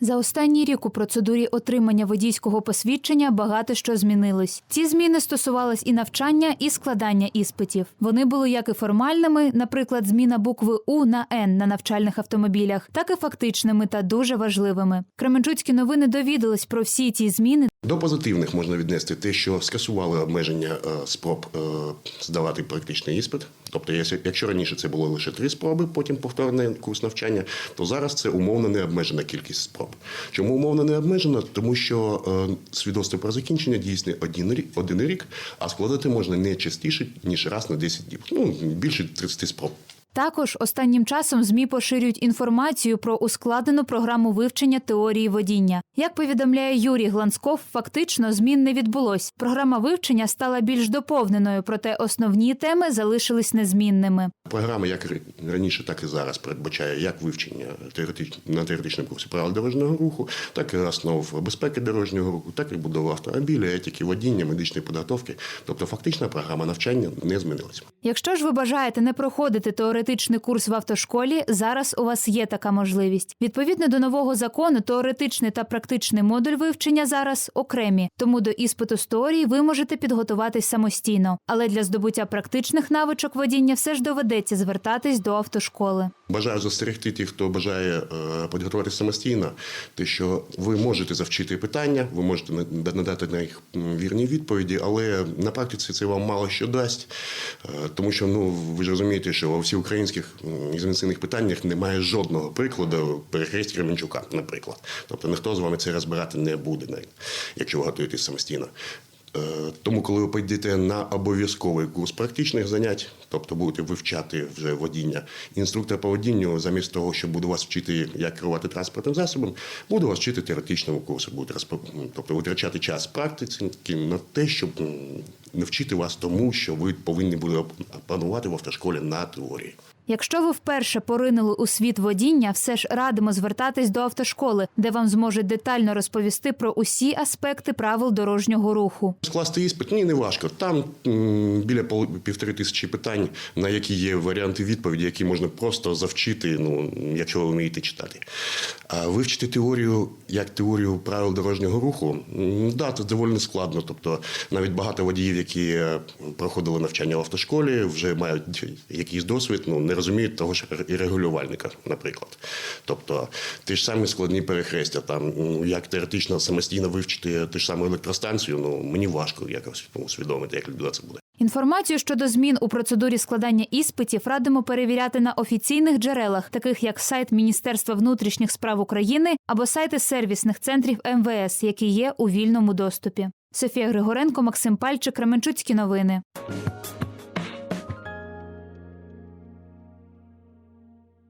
За останній рік у процедурі отримання водійського посвідчення багато що змінилось. Ці зміни стосувались і навчання, і складання іспитів. Вони були як і формальними, наприклад, зміна букви У на Н на навчальних автомобілях, так і фактичними та дуже важливими. Кременчуцькі новини довідались про всі ці зміни До позитивних можна віднести те, що скасували обмеження е, спроб е, здавати практичний іспит. Тобто, якщо- раніше це було лише три спроби, потім повторний курс навчання, то зараз це умовно необмежена кількість спроб. Чому умовно не обмежена? Тому що е, свідоцтво про закінчення дійсне один рік, а складати можна не частіше ніж раз на 10 діб. Ну більше 30 спроб. Також останнім часом ЗМІ поширюють інформацію про ускладнену програму вивчення теорії водіння. Як повідомляє Юрій Глансков, фактично змін не відбулось. Програма вивчення стала більш доповненою, проте основні теми залишились незмінними. Програма, як раніше, так і зараз передбачає як вивчення на теоретичному курсі правил дорожнього руху, так і основ безпеки дорожнього руху, так і будову автомобіля, етики, водіння, медичної підготовки. Тобто, фактична програма навчання не змінилася. Якщо ж ви бажаєте не проходити теоретичний курс в автошколі, зараз у вас є така можливість. Відповідно до нового закону, теоретичний та практичний модуль вивчення зараз окремі, тому до іспиту з теорії ви можете підготуватись самостійно. Але для здобуття практичних навичок водіння все ж доведеться звертатись до автошколи. Бажаю застерегти тих, хто бажає е, підготуватися самостійно, те, що ви можете завчити питання, ви можете на- надати на їх вірні відповіді, але на практиці це вам мало що дасть, е, тому що ну ви ж розумієте, що у всеукраїнських м, екзаменаційних питаннях немає жодного прикладу перехресть Кременчука, наприклад. Тобто ніхто з вами це розбирати не буде, якщо ви готуєтесь самостійно. Е, Тому, коли ви підете на обов'язковий курс практичних занять, тобто будете вивчати вже водіння, інструктор по водінню, замість того, щоб буде вас вчити, як керувати транспортним засобом, буде вас вчити теоретичному курсу, буде розпо- тобто витрачати час практиці на те, щоб навчити вас тому, що ви повинні будете опанувати в автошколі на теорії. Якщо ви вперше поринули у світ водіння, все ж радимо звертатись до автошколи, де вам зможуть детально розповісти про усі аспекти правил дорожнього руху. Скласти іспит ні, не важко. Там біля півтори тисячі питань, на які є варіанти відповіді, які можна просто завчити, ну якщо ви вмієте читати. А вивчити теорію як теорію правил дорожнього руху, да, це доволі складно. Тобто навіть багато водіїв, які е, проходили навчання в автошколі, вже мають якийсь досвід, ну не розуміють того ж і регулювальника, наприклад. Тобто ті ж самі складні перехрестя, там ну, як теоретично самостійно вивчити ту ж саму електростанцію, ну мені важко якось усвідомити, як людина це буде. Інформацію щодо змін у процедурі складання іспитів радимо перевіряти на офіційних джерелах, таких як сайт Міністерства внутрішніх справ України або сайти сервісних центрів МВС, які є у вільному доступі. Софія Григоренко, Максим Пальчик, Кременчуцькі новини.